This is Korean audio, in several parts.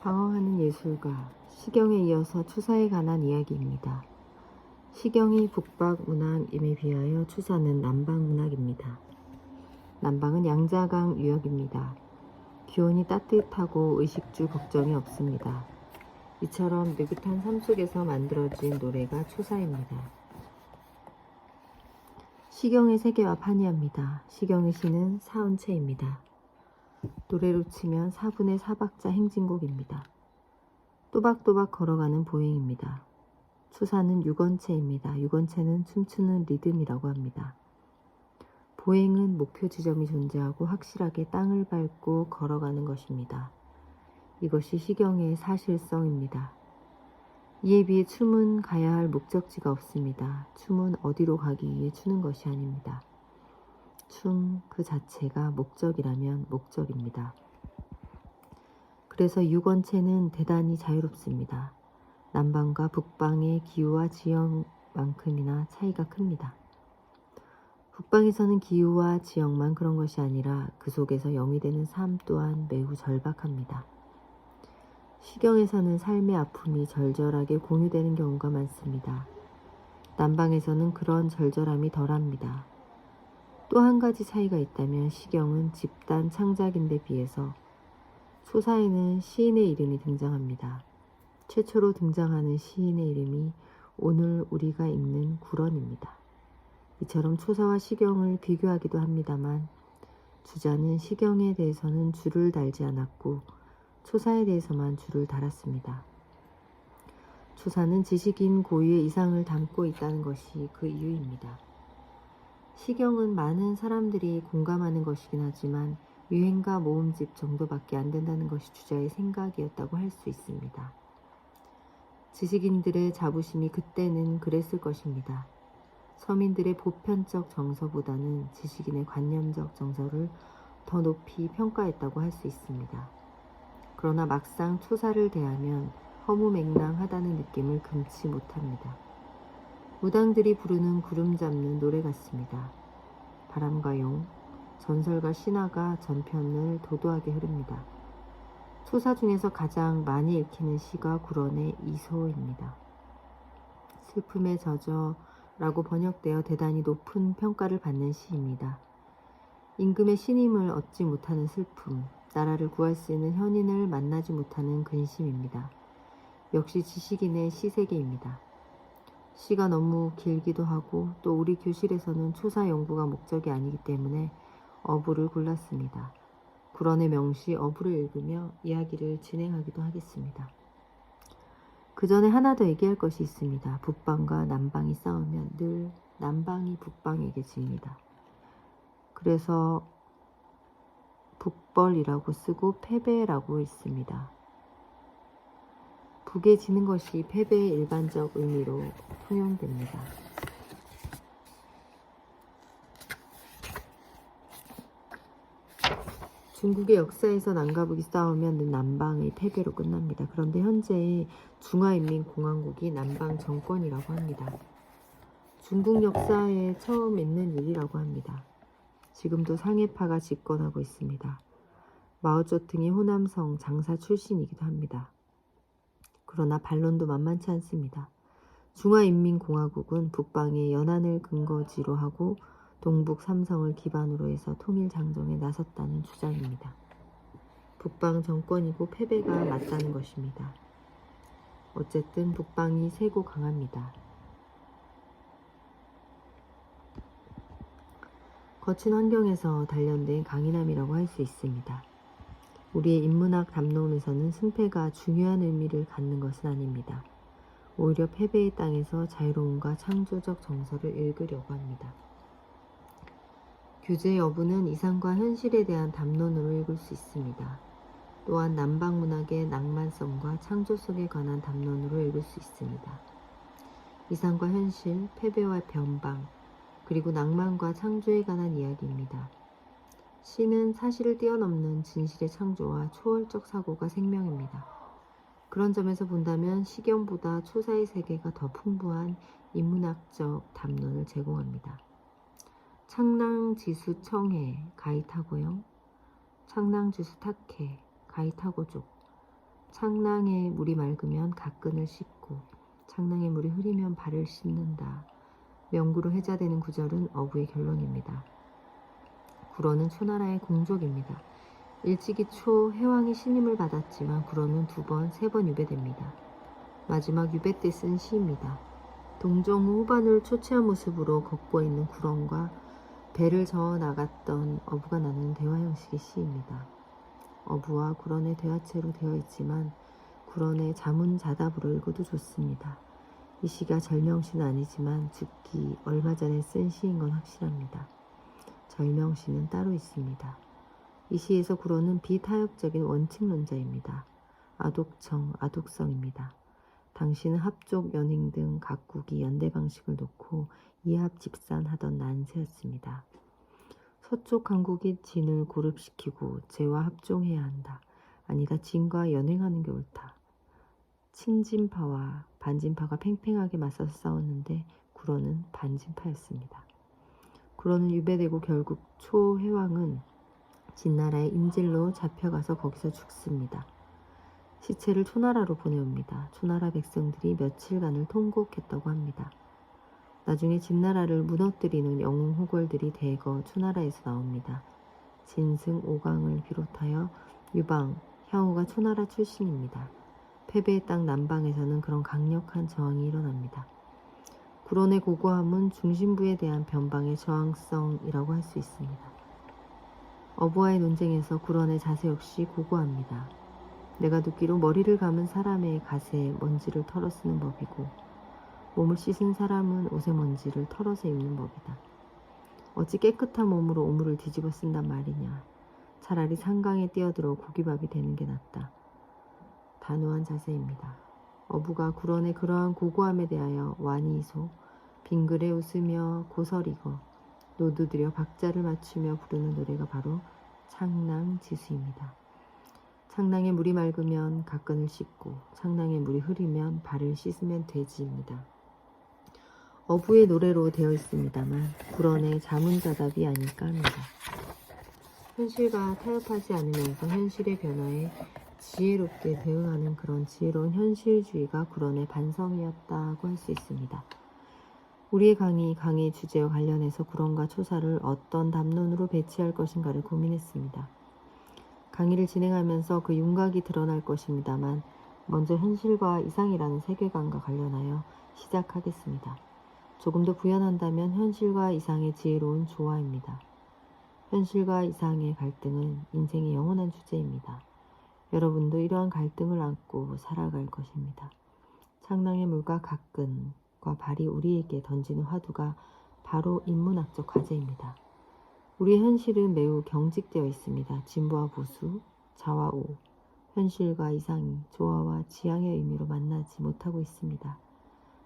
방황하는 예술가 시경에 이어서 추사에 관한 이야기입니다. 시경이 북박 문학임에 비하여 추사는 남방 문학입니다. 남방은 양자강 유역입니다. 기온이 따뜻하고 의식주 걱정이 없습니다. 이처럼 느긋한 삶 속에서 만들어진 노래가 추사입니다. 시경의 세계와 판이합니다. 시경의 시는 사은체입니다. 노래로 치면 4분의 4박자 행진곡입니다. 또박또박 걸어가는 보행입니다. 추사는 육원체입니다. 육원체는 춤추는 리듬이라고 합니다. 보행은 목표 지점이 존재하고 확실하게 땅을 밟고 걸어가는 것입니다. 이것이 시경의 사실성입니다. 이에 비해 춤은 가야 할 목적지가 없습니다. 춤은 어디로 가기 위해 추는 것이 아닙니다. 춤 그 자체가 목적이라면 목적입니다. 그래서 육원체는 대단히 자유롭습니다. 남방과 북방의 기후와 지역만큼이나 차이가 큽니다. 북방에서는 기후와 지역만 그런 것이 아니라 그 속에서 영위되는 삶 또한 매우 절박합니다. 시경에서는 삶의 아픔이 절절하게 공유되는 경우가 많습니다. 남방에서는 그런 절절함이 덜합니다. 또 한 가지 차이가 있다면 시경은 집단 창작인데 비해서 소사에는 시인의 이름이 등장합니다. 최초로 등장하는 시인의 이름이 오늘 우리가 읽는 구런입니다. 이처럼 초사와 시경을 비교하기도 합니다만 주자는 시경에 대해서는 줄을 달지 않았고 초사에 대해서만 줄을 달았습니다. 초사는 지식인 고유의 이상을 담고 있다는 것이 그 이유입니다. 시경은 많은 사람들이 공감하는 것이긴 하지만 유행가 모음집 정도밖에 안 된다는 것이 주자의 생각이었다고 할 수 있습니다. 지식인들의 자부심이 그때는 그랬을 것입니다. 서민들의 보편적 정서보다는 지식인의 관념적 정서를 더 높이 평가했다고 할 수 있습니다. 그러나 막상 초사를 대하면 허무맹랑하다는 느낌을 금치 못합니다. 무당들이 부르는 구름 잡는 노래 같습니다. 바람과 용, 전설과 신화가 전편을 도도하게 흐릅니다. 초사 중에서 가장 많이 읽히는 시가 구런의 이소입니다. 슬픔에 젖어 라고 번역되어 대단히 높은 평가를 받는 시입니다. 임금의 신임을 얻지 못하는 슬픔, 나라를 구할 수 있는 현인을 만나지 못하는 근심입니다. 역시 지식인의 시세계입니다. 시가 너무 길기도 하고 또 우리 교실에서는 초사 연구가 목적이 아니기 때문에 어부를 골랐습니다. 구런의 명시 어부를 읽으며 이야기를 진행하기도 하겠습니다. 그 전에 하나 더 얘기할 것이 있습니다. 북방과 남방이 싸우면 늘 남방이 북방에게 집니다. 그래서 북벌이라고 쓰고 패배라고 있습니다. 북에 지는 것이 패배의 일반적 의미로 통용됩니다. 중국의 역사에서 남과북이 싸우면 늘 남방의 패배로 끝납니다. 그런데 현재의 중화인민공화국이 남방 정권이라고 합니다. 중국 역사에 처음 있는 일이라고 합니다. 지금도 상해파가 집권하고 있습니다. 마오쩌둥이 호남성 장사 출신이기도 합니다. 그러나 반론도 만만치 않습니다. 중화인민공화국은 북방의 연안을 근거지로 하고 동북 삼성을 기반으로 해서 통일 장정에 나섰다는 주장입니다. 북방 정권이고 패배가 맞다는 것입니다. 어쨌든 북방이 세고 강합니다. 거친 환경에서 단련된 강인함이라고 할 수 있습니다. 우리의 인문학 담론에서는 승패가 중요한 의미를 갖는 것은 아닙니다. 오히려 패배의 땅에서 자유로움과 창조적 정서를 읽으려고 합니다. 규제 여부는 이상과 현실에 대한 담론으로 읽을 수 있습니다. 또한 남방 문학의 낭만성과 창조성에 관한 담론으로 읽을 수 있습니다. 이상과 현실, 패배와 변방, 그리고 낭만과 창조에 관한 이야기입니다. 시는 사실을 뛰어넘는 진실의 창조와 초월적 사고가 생명입니다. 그런 점에서 본다면 시경보다 초사의 세계가 더 풍부한 인문학적 담론을 제공합니다. 창랑지수 청해 가이타고형, 창랑지수 탁해 가이타고족, 창낭에 물이 맑으면 가끈을 씻고 창낭에 물이 흐리면 발을 씻는다. 명구로 해자되는 구절은 어부의 결론입니다. 구로는 초나라의 공족입니다. 일찍이 초 해왕이 신임을 받았지만 구로는 두 번, 세 번 유배됩니다. 마지막 유배 때 쓴 시입니다. 동정후 후반을 초췌한 모습으로 걷고 있는 구런과 배를 저어 나갔던 어부가 나누는 대화 형식의 시입니다. 어부와 구런의 대화체로 되어 있지만 구런의 자문자답으로 읽어도 좋습니다. 이 시가 절명시는 아니지만 죽기 얼마 전에 쓴 시인 건 확실합니다. 절명시는 따로 있습니다. 이 시에서 구런은 비타협적인 원칙론자입니다. 아독청, 아독성입니다. 당신은 합족, 연행 등 각국이 연대 방식을 놓고 이합 집산하던 난세였습니다. 서쪽 강국이 진을 고립시키고 제와 합종해야 한다. 아니다. 진과 연행하는 게 옳다. 친진파와 반진파가 팽팽하게 맞서서 싸웠는데 구로는 반진파였습니다. 구로는 유배되고 결국 초해왕은 진나라의 인질로 잡혀가서 거기서 죽습니다. 시체를 초나라로 보내옵니다. 초나라 백성들이 며칠간을 통곡했다고 합니다. 나중에 진나라를 무너뜨리는 영웅 호걸들이 대거 초나라에서 나옵니다. 진승 오강을 비롯하여 유방, 향후가 초나라 출신입니다. 패배의 땅 남방에서는 그런 강력한 저항이 일어납니다. 구론의 고고함은 중심부에 대한 변방의 저항성이라고 할 수 있습니다. 어부와의 논쟁에서 구런의 자세 역시 고고합니다. 내가 듣기로 머리를 감은 사람의 가세에 먼지를 털어 쓰는 법이고 몸을 씻은 사람은 옷의 먼지를 털어서 입는 법이다. 어찌 깨끗한 몸으로 오물을 뒤집어 쓴단 말이냐. 차라리 상강에 뛰어들어 고기밥이 되는 게 낫다. 단호한 자세입니다. 어부가 구런의 그러한 고고함에 대하여 완이소, 빙글에 웃으며 고설이거, 노두드려 박자를 맞추며 부르는 노래가 바로 창낭지수입니다. 창낭에 물이 맑으면 가끈을 씻고 창낭에 물이 흐리면 발을 씻으면 되지입니다. 어부의 노래로 되어 있습니다만 구런의 자문자답이 아닐까 합니다. 현실과 타협하지 않으면서 현실의 변화에 지혜롭게 대응하는 그런 지혜로운 현실주의가 구런의 반성이었다고 할 수 있습니다. 우리의 강의, 강의 주제와 관련해서 구런과 초사를 어떤 담론으로 배치할 것인가를 고민했습니다. 강의를 진행하면서 그 윤곽이 드러날 것입니다만 먼저 현실과 이상이라는 세계관과 관련하여 시작하겠습니다. 조금 더 구현한다면 현실과 이상의 지혜로운 조화입니다. 현실과 이상의 갈등은 인생의 영원한 주제입니다. 여러분도 이러한 갈등을 안고 살아갈 것입니다. 창낭의 물과 가 끈과 발이 우리에게 던지는 화두가 바로 인문학적 과제입니다. 우리의 현실은 매우 경직되어 있습니다. 진보와 보수, 자와 우, 현실과 이상이 조화와 지향의 의미로 만나지 못하고 있습니다.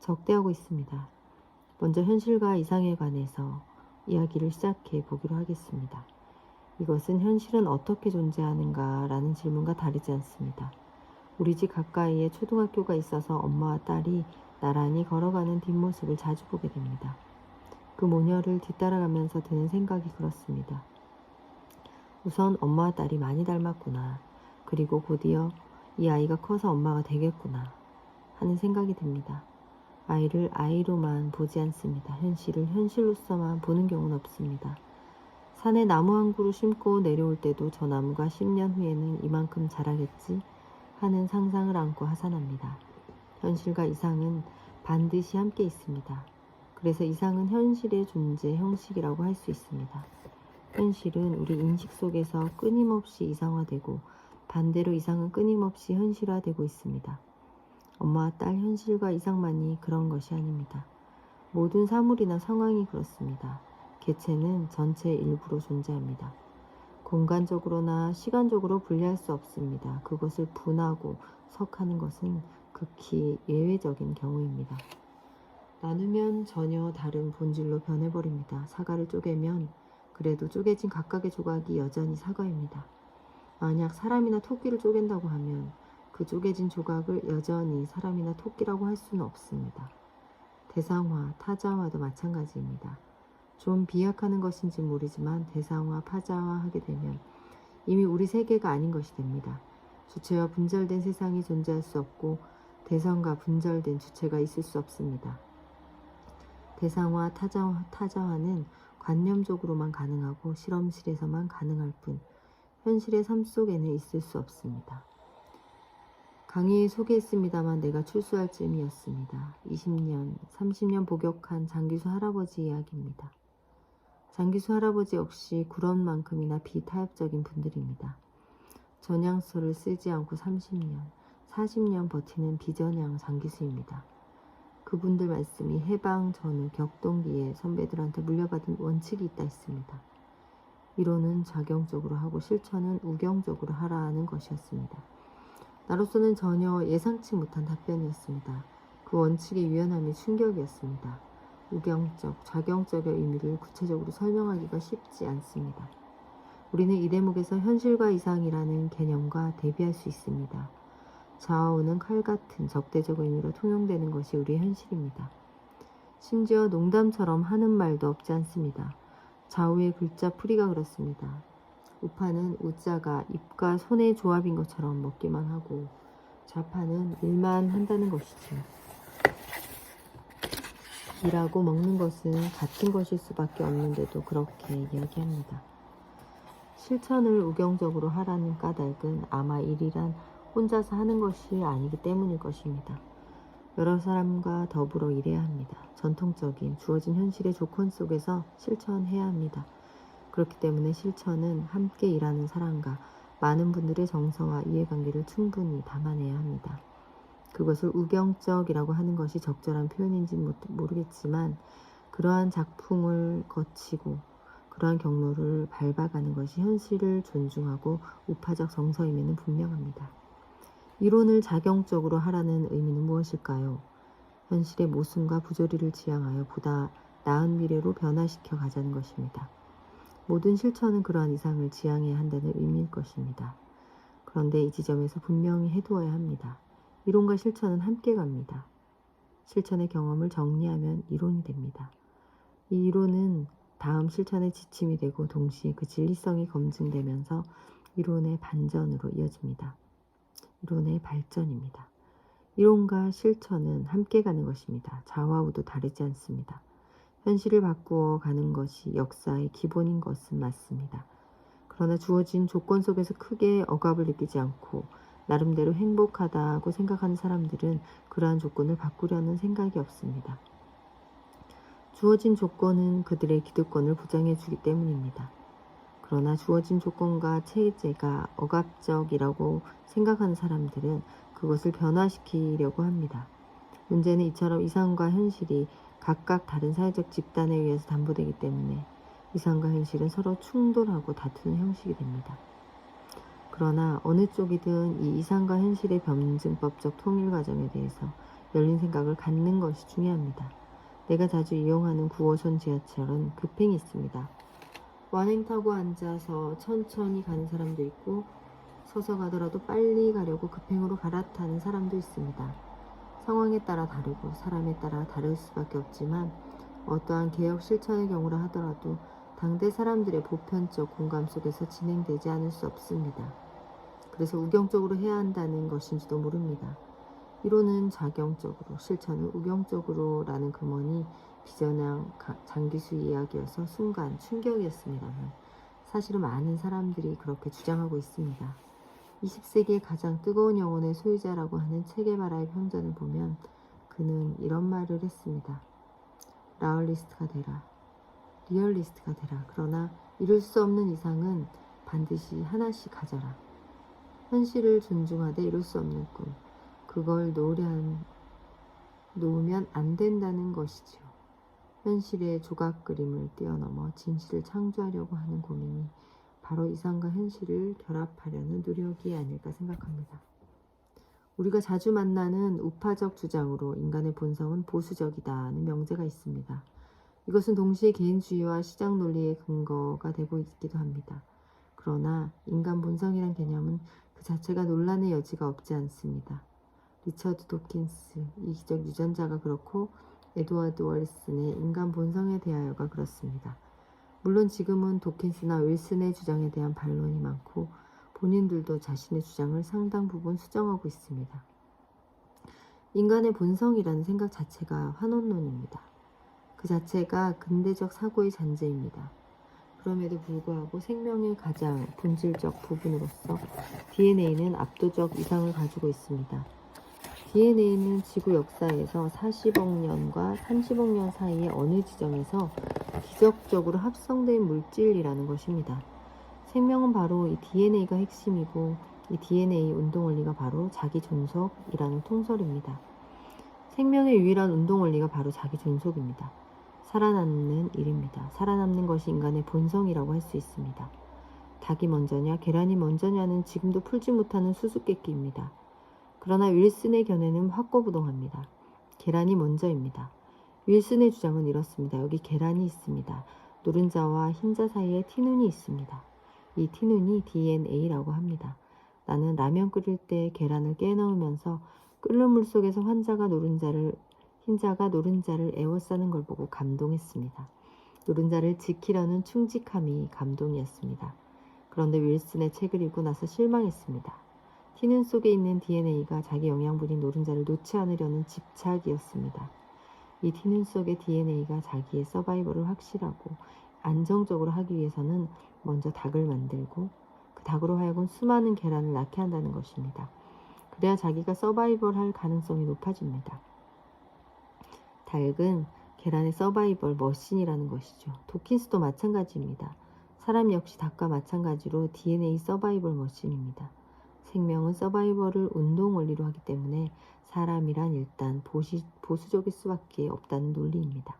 적대하고 있습니다. 먼저 현실과 이상에 관해서 이야기를 시작해 보기로 하겠습니다. 이것은 현실은 어떻게 존재하는가 라는 질문과 다르지 않습니다. 우리 집 가까이에 초등학교가 있어서 엄마와 딸이 나란히 걸어가는 뒷모습을 자주 보게 됩니다. 그 모녀를 뒤따라가면서 드는 생각이 그렇습니다. 우선 엄마와 딸이 많이 닮았구나. 그리고 곧이어 이 아이가 커서 엄마가 되겠구나. 하는 생각이 듭니다. 아이를 아이로만 보지 않습니다. 현실을 현실로서만 보는 경우는 없습니다. 산에 나무 한 그루 심고 내려올 때도 저 나무가 10년 후에는 이만큼 자라겠지 하는 상상을 안고 하산합니다. 현실과 이상은 반드시 함께 있습니다. 그래서 이상은 현실의 존재 형식이라고 할 수 있습니다. 현실은 우리 인식 속에서 끊임없이 이상화되고 반대로 이상은 끊임없이 현실화되고 있습니다. 엄마와 딸 현실과 이상만이 그런 것이 아닙니다. 모든 사물이나 상황이 그렇습니다. 개체는 전체의 일부로 존재합니다. 공간적으로나 시간적으로 분리할 수 없습니다. 그것을 분하고 석하는 것은 극히 예외적인 경우입니다. 나누면 전혀 다른 본질로 변해버립니다. 사과를 쪼개면 그래도 쪼개진 각각의 조각이 여전히 사과입니다. 만약 사람이나 토끼를 쪼갠다고 하면 그 쪼개진 조각을 여전히 사람이나 토끼라고 할 수는 없습니다. 대상화, 타자화도 마찬가지입니다. 좀 비약하는 것인지 모르지만 대상화, 파자화 하게 되면 이미 우리 세계가 아닌 것이 됩니다. 주체와 분절된 세상이 존재할 수 없고 대상과 분절된 주체가 있을 수 없습니다. 대상화 타자, 타자화는 관념적으로만 가능하고 실험실에서만 가능할 뿐 현실의 삶 속에는 있을 수 없습니다. 강의에 소개했습니다만 내가 출소할 쯤이었습니다. 20년, 30년 복역한 장기수 할아버지 이야기입니다. 장기수 할아버지 역시 구런만큼이나 비타협적인 분들입니다. 전향서를 쓰지 않고 30년, 40년 버티는 비전향 장기수입니다. 그분들 말씀이 해방 전후 격동기에 선배들한테 물려받은 원칙이 있다 했습니다. 이론은 작용적으로 하고 실천은 우경적으로 하라는 것이었습니다. 나로서는 전혀 예상치 못한 답변이었습니다. 그 원칙의 유연함이 충격이었습니다. 우경적, 작용적의 의미를 구체적으로 설명하기가 쉽지 않습니다. 우리는 이 대목에서 현실과 이상이라는 개념과 대비할 수 있습니다. 좌우는 칼 같은 적대적 의미로 통용되는 것이 우리의 현실입니다. 심지어 농담처럼 하는 말도 없지 않습니다. 좌우의 글자 풀이가 그렇습니다. 우파는 우자가 입과 손의 조합인 것처럼 먹기만 하고 좌파는 일만 한다는 것이죠. 일하고 먹는 것은 같은 것일 수밖에 없는데도 그렇게 이야기합니다. 실천을 우경적으로 하라는 까닭은 아마 일이란 혼자서 하는 것이 아니기 때문일 것입니다. 여러 사람과 더불어 일해야 합니다. 전통적인 주어진 현실의 조건 속에서 실천해야 합니다. 그렇기 때문에 실천은 함께 일하는 사람과 많은 분들의 정서와 이해관계를 충분히 담아내야 합니다. 그것을 우경적이라고 하는 것이 적절한 표현인지는 모르겠지만 그러한 작품을 거치고 그러한 경로를 밟아가는 것이 현실을 존중하고 우파적 정서임에는 분명합니다. 이론을 작용적으로 하라는 의미는 무엇일까요? 현실의 모순과 부조리를 지향하여 보다 나은 미래로 변화시켜 가자는 것입니다. 모든 실천은 그러한 이상을 지향해야 한다는 의미일 것입니다. 그런데 이 지점에서 분명히 해두어야 합니다. 이론과 실천은 함께 갑니다. 실천의 경험을 정리하면 이론이 됩니다. 이 이론은 다음 실천의 지침이 되고 동시에 그 진리성이 검증되면서 이론의 반전으로 이어집니다. 이론의 발전입니다. 이론과 실천은 함께 가는 것입니다. 좌와우도 다르지 않습니다. 현실을 바꾸어 가는 것이 역사의 기본인 것은 맞습니다. 그러나 주어진 조건 속에서 크게 억압을 느끼지 않고 나름대로 행복하다고 생각하는 사람들은 그러한 조건을 바꾸려는 생각이 없습니다. 주어진 조건은 그들의 기득권을 보장해 주기 때문입니다. 그러나 주어진 조건과 체제가 억압적이라고 생각하는 사람들은 그것을 변화시키려고 합니다. 문제는 이처럼 이상과 현실이 각각 다른 사회적 집단에 의해서 담보되기 때문에 이상과 현실은 서로 충돌하고 다투는 형식이 됩니다. 그러나 어느 쪽이든 이 이상과 현실의 변증법적 통일 과정에 대해서 열린 생각을 갖는 것이 중요합니다. 내가 자주 이용하는 9호선 지하철은 급행이 있습니다. 완행 타고 앉아서 천천히 가는 사람도 있고 서서 가더라도 빨리 가려고 급행으로 갈아타는 사람도 있습니다. 상황에 따라 다르고 사람에 따라 다를 수밖에 없지만 어떠한 개혁 실천의 경우라 하더라도 당대 사람들의 보편적 공감 속에서 진행되지 않을 수 없습니다. 그래서 우경적으로 해야 한다는 것인지도 모릅니다. 이론은 작용적으로, 실천은 우경적으로라는 금원이 비전향 장기수 이야기여서 순간 충격이었습니다만 사실은 많은 사람들이 그렇게 주장하고 있습니다. 20세기의 가장 뜨거운 영혼의 소유자라고 하는 체게바라의 편전을 보면 그는 이런 말을 했습니다. 라얼리스트가 되라. 리얼리스트가 되라. 그러나 이룰 수 없는 이상은 반드시 하나씩 가져라. 현실을 존중하되 이룰 수 없는 꿈. 그걸 놓으려 놓으면 안 된다는 것이지요. 현실의 조각 그림을 뛰어넘어 진실을 창조하려고 하는 고민이 바로 이상과 현실을 결합하려는 노력이 아닐까 생각합니다. 우리가 자주 만나는 우파적 주장으로 인간의 본성은 보수적이다는 명제가 있습니다. 이것은 동시에 개인주의와 시장 논리의 근거가 되고 있기도 합니다. 그러나 인간 본성이란 개념은 그 자체가 논란의 여지가 없지 않습니다. 리처드 도킨스, 이기적 유전자가 그렇고 에드워드 월슨의 인간 본성에 대하여가 그렇습니다. 물론 지금은 도킨스나 윌슨의 주장에 대한 반론이 많고 본인들도 자신의 주장을 상당 부분 수정하고 있습니다. 인간의 본성이라는 생각 자체가 환원론입니다. 그 자체가 근대적 사고의 잔재입니다. 그럼에도 불구하고 생명의 가장 본질적 부분으로서 DNA는 압도적 이상을 가지고 있습니다. DNA는 지구 역사에서 40억 년과 30억 년 사이의 어느 지점에서 기적적으로 합성된 물질이라는 것입니다. 생명은 바로 이 DNA가 핵심이고 이 DNA 운동 원리가 바로 자기 존속이라는 통설입니다. 생명의 유일한 운동 원리가 바로 자기 존속입니다. 살아남는 일입니다. 살아남는 것이 인간의 본성이라고 할 수 있습니다. 닭이 먼저냐, 계란이 먼저냐는 지금도 풀지 못하는 수수께끼입니다. 그러나 윌슨의 견해는 확고부동합니다. 계란이 먼저입니다. 윌슨의 주장은 이렇습니다. 여기 계란이 있습니다. 노른자와 흰자 사이에 티눈이 있습니다. 이 티눈이 DNA라고 합니다. 나는 라면 끓일 때 계란을 깨 넣으면서 끓는 물 속에서 환자가 노른자를 흰자가 노른자를 에워싸는 걸 보고 감동했습니다. 노른자를 지키려는 충직함이 감동이었습니다. 그런데 윌슨의 책을 읽고 나서 실망했습니다. 티눈 속에 있는 DNA가 자기 영양분인 노른자를 놓지 않으려는 집착이었습니다. 이 티눈 속의 DNA가 자기의 서바이벌을 확실하고 안정적으로 하기 위해서는 먼저 닭을 만들고 그 닭으로 하여금 수많은 계란을 낳게 한다는 것입니다. 그래야 자기가 서바이벌 할 가능성이 높아집니다. 닭은 계란의 서바이벌 머신이라는 것이죠. 도킨스도 마찬가지입니다. 사람 역시 닭과 마찬가지로 DNA 서바이벌 머신입니다. 생명은 서바이벌을 운동 원리로 하기 때문에 사람이란 일단 보시, 보수적일 수밖에 없다는 논리입니다.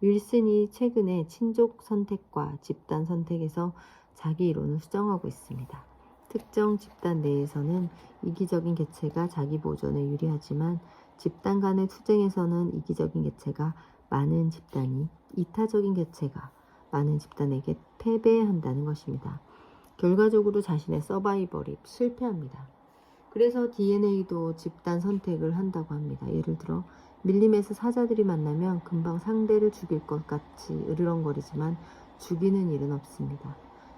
윌슨이 최근에 친족 선택과 집단 선택에서 자기 이론을 수정하고 있습니다. 특정 집단 내에서는 이기적인 개체가 자기 보존에 유리하지만 집단 간의 투쟁에서는 이기적인 개체가 많은 집단이 이타적인 개체가 많은 집단에게 패배한다는 것입니다. 결과적으로 자신의 서바이벌이 실패합니다. 그래서 DNA도 집단 선택을 한다고 합니다. 예를 들어 밀림에서 사자들이 만나면 금방 상대를 죽일 것 같이 으르렁거리지만 죽이는 일은 없습니다.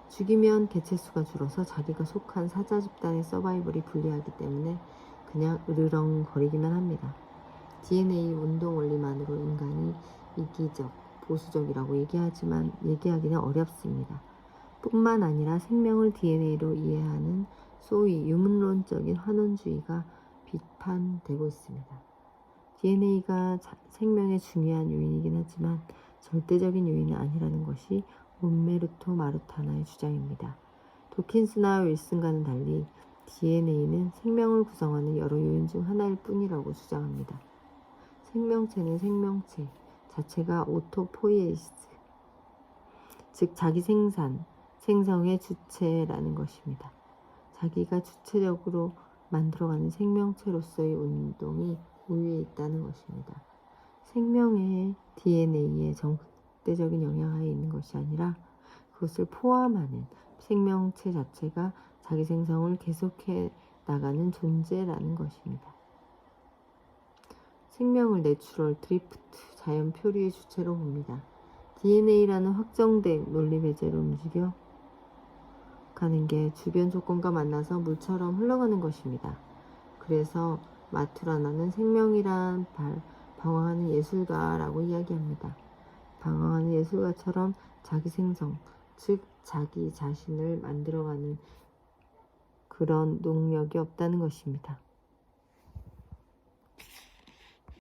죽이면 개체 수가 줄어서 자기가 속한 사자 집단의 서바이벌이 불리하기 때문에 그냥 으르렁거리기만 합니다. DNA 운동 원리만으로 인간이 이기적, 보수적이라고 얘기하지만 얘기하기는 어렵습니다. 뿐만 아니라 생명을 DNA로 이해하는 소위 유문론적인 환원주의가 비판되고 있습니다. DNA가 생명의 중요한 요인이긴 하지만 절대적인 요인은 아니라는 것이 옴메르토 마르타나의 주장입니다. 도킨스나 윌슨과는 달리 DNA는 생명을 구성하는 여러 요인 중 하나일 뿐이라고 주장합니다. 생명체는 생명체 자체가 오토포이에이스, 즉 자기 생산, 생성의 주체라는 것입니다. 자기가 주체적으로 만들어가는 생명체로서의 운동이 우위에 있다는 것입니다. 생명의 DNA의 정대적인 영향하에 있는 것이 아니라 그것을 포함하는 생명체 자체가 자기 생성을 계속해 나가는 존재라는 것입니다. 생명을 내추럴 드리프트 자연 표류의 주체로 봅니다. DNA라는 확정된 논리 배제로 움직여 가는 게 주변 조건과 만나서 물처럼 흘러가는 것입니다. 그래서 마투라나는 생명이란 발, 방황하는 예술가라고 이야기합니다. 방황하는 예술가처럼 자기 생성, 즉 자기 자신을 만들어가는 그런 능력이 없다는 것입니다.